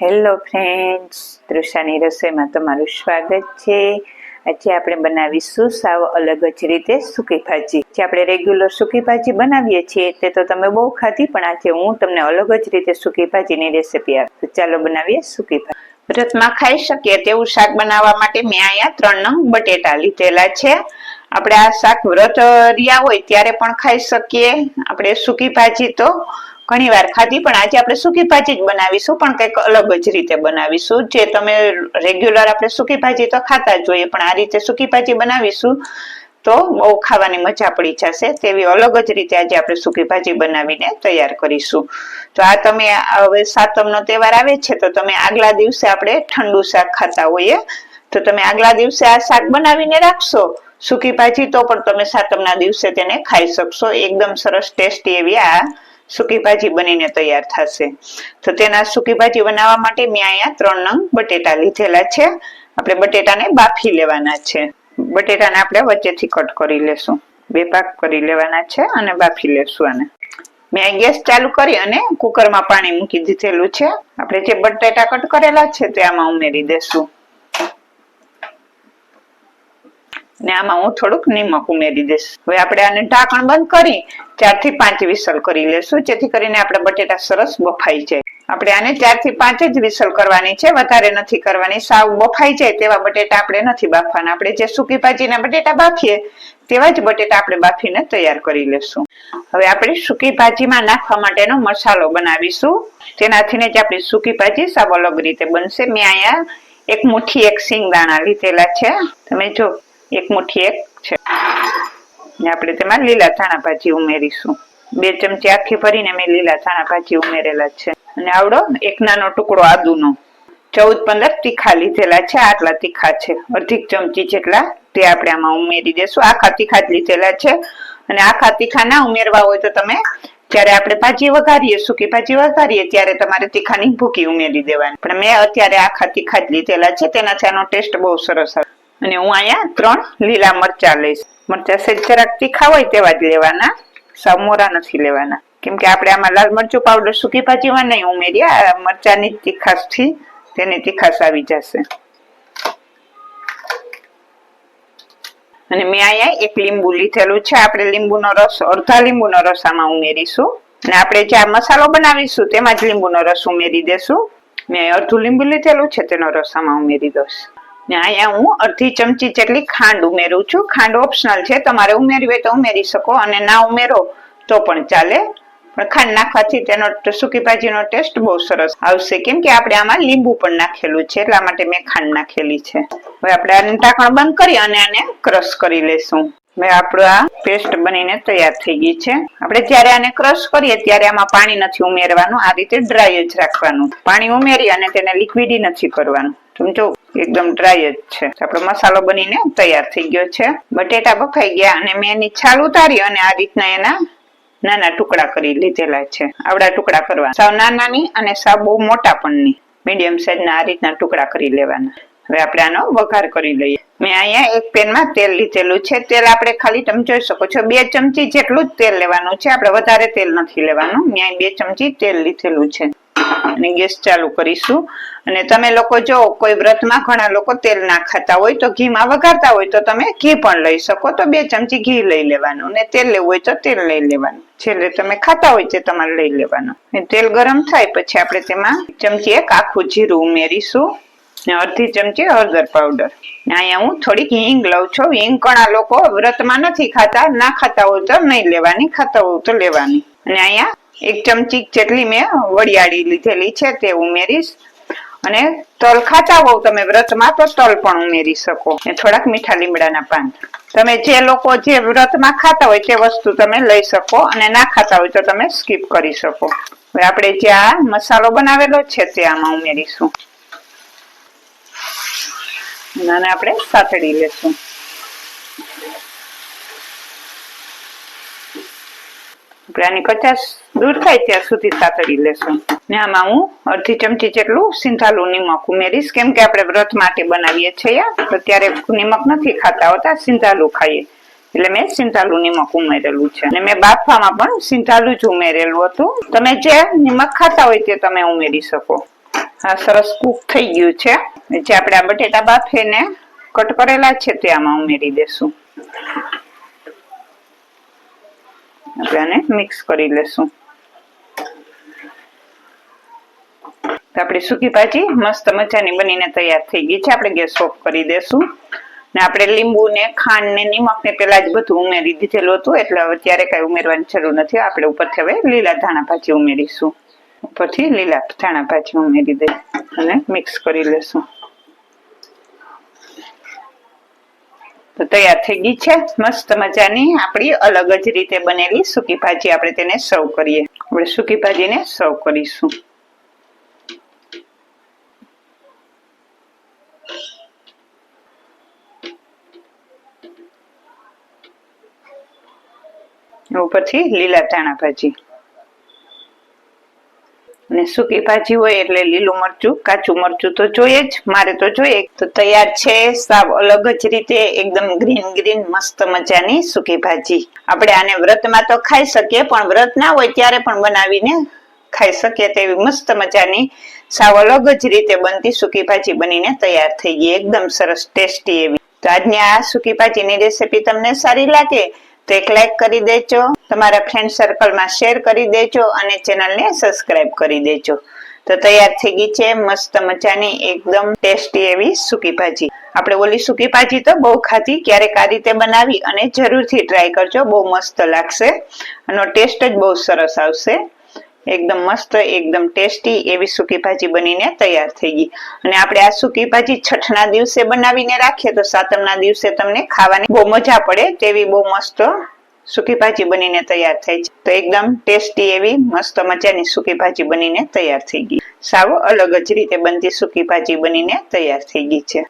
Hello friends તૃષાની રસોઈમાં તમારું સ્વાગત છે. આજે આપણે બનાવીશું સાવ અલગ જ રીતે સૂકી ભાજી. જે આપણે રેગ્યુલર સૂકી ભાજી બનાવીએ છીએ, તે તો તમે બહુ ખાધી, પણ આજે હું તમને અલગ જ રીતે સૂકી ભાજીની રેસીપી આપું ચાલો બનાવીએ સૂકી ભાજી. વ્રતમાં ખાઈ શકીએ તેવું શાક બનાવવા માટે મેં અહીંયા ત્રણ નંગ બટેટા લીધેલા છે. આપણે આ શાક વ્રત રહ્યા હોય ત્યારે પણ ખાઈ શકીએ. આપણે સૂકી ભાજી તો ઘણી વાર ખાધી, પણ આજે આપણે સૂકી ભાજી જ બનાવીશું, પણ કંઈક અલગ જ રીતે બનાવીશું. જે તમે રેગ્યુલર આપણે સૂકી ભાજી તો ખાતા જોઈએ પણ આ રીતે સૂકી ભાજી બનાવીશું, તો બહુ ખાવાની મજા પડી જશે. તેવી અલગ જ રીતે આજે આપણે સૂકી ભાજી બનાવીને તૈયાર કરીશું. તો આ તમે, હવે સાતમનો તહેવાર આવે છે, તો તમે આગલા દિવસે આપણે ઠંડુ શાક ખાતા હોઈએ. તો તમે આગલા દિવસે આ શાક બનાવીને રાખશો. સૂકી ભાજી તો પણ તમે સાતમના દિવસે તેને ખાઈ શકશો. એકદમ સરસ ટેસ્ટી એવી આ સૂકી ભાજી બનીને તૈયાર થશે. તો તેના સૂકી ભાજી બનાવવા માટે મેં અહીંયા ત્રણ નંગ બટેટા લીધેલા છે. આપણે બટેટાને બાફી લેવાના છે. બટેટાને આપણે વચ્ચેથી કટ કરી લેશું. બે પાક કરી લેવાના છે અને બાફી લેશું આને. મેં ગેસ ચાલુ કરી અને કુકરમાં પાણી મૂકી દીધેલું છે. આપણે જે બટેટા કટ કરેલા છે તે આમાં ઉમેરી દેશું. ને આમાં હું થોડુંક નિમક ઉમેરી દઈશ. હવે આપણે આને ઢાંકણ બંધ કરી ચારથી પાંચ વિસલ કરી લેશું, જેથી કરીને આપણે બટેટા સરસ બફાઈ જાય. આપણે આને ચારથી પાંચ જ વિસલ કરવાની છે, વધારે નથી કરવાની. સાવ બફાઈ જાય તેવા બટેટા આપણે નથી બાફવાના. આપણે જે સૂકી ભાજીના બટેટા બાફીએ, તેવા જ બટેટા આપણે બાફીને તૈયાર કરી લેશું. હવે આપણે સૂકી ભાજીમાં નાખવા માટેનો મસાલો બનાવીશું. તેનાથી જ આપણી સૂકી ભાજી સાવ અલગ રીતે બનશે. મેં અહીંયા એક મુઠ્ઠી, એક સિંગ દાણા લીધેલા છે. તમે જો એક મુઠ્ઠી એક છે. આપણે તેમાં લીલા ધાણા ભાજી ઉમેરીશું. બે ચમચી આખી ભરીને મેં લીલા ધાણા ભાજી ઉમેરેલા છે. અને આવડો એક નાનો ટુકડો આદુનો. ચૌદ પંદર તીખા લીધેલા છે, આટલા તીખા છે. અડધી ચમચી જેટલા તે આપણે આમાં ઉમેરી દેશું. આખા તીખા જ લીધેલા છે. અને આખા તીખા ના ઉમેરવા હોય તો તમે જ્યારે આપણે ભાજી વઘારીએ સૂકી ભાજી વઘારીએ ત્યારે તમારે તીખાની ભૂકી ઉમેરી દેવાની. પણ મેં અત્યારે આખા તીખા જ લીધેલા છે, તેનાથી આનો ટેસ્ટ બહુ સરસ આવે. અને હું અહીંયા ત્રણ લીલા મરચા લઈશ. મરચા સેજ જરાક તીખા હોય તેવા જ લેવાના સાવ નથી લેવાના. કેમ કે આપણે આમાં લાલ મરચું પાવડર સૂકી ભાજીમાં નહીં ઉમેરીએ, આ મરચાની તીખાશથી તેની તીખાશ આવી જશે. અને મેં અહીંયા એક લીંબુ લીધેલું છે, આપણે લીંબુનો રસ, અડધા લીંબુનો રસ આમાં ઉમેરીશું. અને આપણે જે આ મસાલો બનાવીશું, તેમાં જ લીંબુનો રસ ઉમેરી દેશું. મેં અડધું લીંબુ લીધેલું છે, તેનો રસ આમાં ઉમેરી દઈશ. ને અહીંયા હું અડધી ચમચી જેટલી ખાંડ ઉમેરું છું. ખાંડ ઓપ્શનલ છે. તમારે ઉમેરવી હોય તો ઉમેરી શકો અને ના ઉમેરો તો પણ ચાલે. પણ ખાંડ નાખવાથી તેનો સૂકી ભાજીનો ટેસ્ટ બહુ સરસ આવશે. કેમ કે આપણે આમાં લીંબુ પણ નાખેલું છે. એટલા માટે મેં ખાંડ નાખેલી છે. હવે આપણે આને ઢાંકણ બંધ કરી અને આને ક્રશ કરી લેશું. હવે આપણું આ પેસ્ટ બનીને તૈયાર થઈ ગઈ છે. આપણે જ્યારે આને ક્રશ કરીએ ત્યારે આમાં પાણી નથી ઉમેરવાનું. આ રીતે ડ્રાય જ રાખવાનું. પાણી ઉમેરી અને તેને લિક્વિડી નથી કરવાનું. સમજો એકદમ ડ્રાય જ છે. આપણો મસાલો બનીને તૈયાર થઈ ગયો છે. બટેટા બફાઈ ગયા અને મેં એની છાલ ઉતારી અને આ રીતના એના નાના ટુકડા કરી લીધેલા છે. આવડા ટુકડા કરવા. સાવ નાનાની અને સાવ બહુ મોટા પણ ની મીડિયમ સાઈઝના આ રીતના ટુકડા કરી લેવાના. હવે આપણે આનો વઘાર કરી લઈએ. મેં અહીંયા એક પેનમાં તેલ લીધેલું છે. તેલ આપણે ખાલી, તમે જોઈ શકો છો, બે ચમચી જેટલું જ તેલ લેવાનું છે. આપણે વધારે તેલ નથી લેવાનું. મેં બે ચમચી તેલ લીધેલું છે. અને ગેસ ચાલુ કરીશું. અને તમે લોકો જો કોઈ વ્રતમાં ઘણા લોકો તેલ ના ખાતા હોય તો ઘીમાં વઘારતા હોય તો તમે ઘી પણ લઈ શકો. તો બે ચમચી ઘી લઈ લેવાનું ને તેલ લેવું હોય તો તેલ લઈ લેવાનું. છેલ્લે તમે ખાતા હોય તે તમારે લઈ લેવાનું. તેલ ગરમ થાય પછી આપણે તેમાં ચમચી એક આખું જીરું ઉમેરીશું. ને અડધી ચમચી હળદર પાવડર. અહીંયા હું થોડીક હિંગ લઉં છું. હિંગ ઘણા લોકો વ્રતમાં નથી ખાતા, ના ખાતા હોય તો નહીં લેવાની, ખાતા હોય તો લેવાની. અને અહીંયા એક ચમચી જેટલી મેં વડિયાળી લીધેલી છે તે ઉમેરીશ. અને તલ ખાતા હોવ તમે વ્રતમાં તો તલ પણ ઉમેરી શકો. ને થોડાક મીઠા લીમડાના પાન. તમે જે લોકો જે વ્રતમાં ખાતા હોય તે વસ્તુ તમે લઈ શકો અને ના ખાતા હોય તો તમે સ્કીપ કરી શકો. હવે આપણે જે આ મસાલો બનાવેલો છે તે આમાં ઉમેરીશું. અને આપણે સાતડી લેશું. આપણે આની દૂર થાય ત્યાં સુધી સાતડી લેશું. ને આમાં હું અડધી ચમચી જેટલું સિંધાલું નિમક ઉમેરીશ. કેમ કે આપણે વ્રત માટે બનાવીએ છીએ તો ત્યારે નિમક નથી ખાતા હોતા, સિંધાલું ખાઈએ. એટલે મેં સિંધાલું નિમક ઉમેરેલું છે. અને મેં બાફવામાં પણ સિંધાલું જ ઉમેરેલું હતું. તમે જે નિમક ખાતા હોય તે તમે ઉમેરી શકો. આ સરસ કૂક થઈ ગયું છે. જે આપણે આ બટેટા બાફીને કટ કરેલા છે તે આમાં ઉમેરી દેશું. આપણે આને મિક્સ કરી લેશું. આપણી સૂકી ભાજી મસ્ત મજાની બનીને તૈયાર થઈ ગઈ છે. આપણે ગેસ ઓફ કરી દેશું. ને આપણે લીંબુ ને ખાંડ ને નિમક ને પેલા જ બધું ઉમેરી દીધેલું હતું. એટલે હવે ત્યારે કઈ ઉમેરવાની જરૂર નથી. આપણે ઉપરથી હવે લીલા ધાણા ભાજી ઉમેરીશું. ઉપરથી લીલા ધાણા ભાજી ઉમેરી દઈ અને મિક્સ કરી લેશું. તો તૈયાર થઈ ગઈ છે. મસ્ત મજાની આપણી અલગ જ રીતે બનેલી સૂકી ભાજી આપણે તેને સર્વ કરીએ. આપણે સૂકી ભાજીને સર્વ કરીશું. ઉપરથી લીલા ધાણા ભાજી. અને સૂકી ભાજી હોય એટલે લીલું મરચું, કાચું મરચું તો જોઈએ જ, મારે તો જોઈએ. તો તૈયાર છે, સાવ અલગ જ રીતે, એકદમ ગ્રીન ગ્રીન, મસ્ત મજાની સૂકી ભાજી. આપણે આને વ્રતમાં તો ખાઈ શકીએ, પણ વ્રત ના હોય ત્યારે પણ બનાવીને ખાઈ શકીએ તેવી મસ્ત મજાની, સાવ અલગ જ રીતે બનતી સૂકી ભાજી બનીને તૈયાર થઈ ગઈ. એકદમ સરસ ટેસ્ટી એવી. તો આજની આ સૂકી ભાજીની રેસીપી તમને સારી લાગે એક લાઈક કરી દેજો, તમારા ફ્રેન્ડ સર્કલમાં શેર કરી દેજો અને ચેનલને સબસ્ક્રાઇબ કરી દેજો. તો તૈયાર થઈ ગઈ છે મસ્ત મજાની, એકદમ ટેસ્ટી એવી સૂકી ભાજી. આપણે ઓલી સૂકી ભાજી તો બહુ ખાધી, ક્યારેક આ રીતે બનાવી અને જરૂરથી ટ્રાય કરજો, બહુ મસ્ત લાગશે. આનો ટેસ્ટ જ બહુ સરસ આવશે. એકદમ મસ્ત, એકદમ ટેસ્ટી એવી સૂકી ભાજી બનીને તૈયાર થઈ ગઈ. અને આપણે આ સૂકી ભાજી છઠના દિવસે બનાવીને રાખીએ તો સાતમના દિવસે તમને ખાવાની બહુ મજા પડે તેવી બહુ મસ્ત સૂકી ભાજી બનીને તૈયાર થઈ છે. તો એકદમ ટેસ્ટી એવી મસ્ત મજાની સૂકી ભાજી બનીને તૈયાર થઈ ગઈ. સાવ અલગ જ રીતે બનતી સૂકી ભાજી બનીને તૈયાર થઈ ગઈ છે.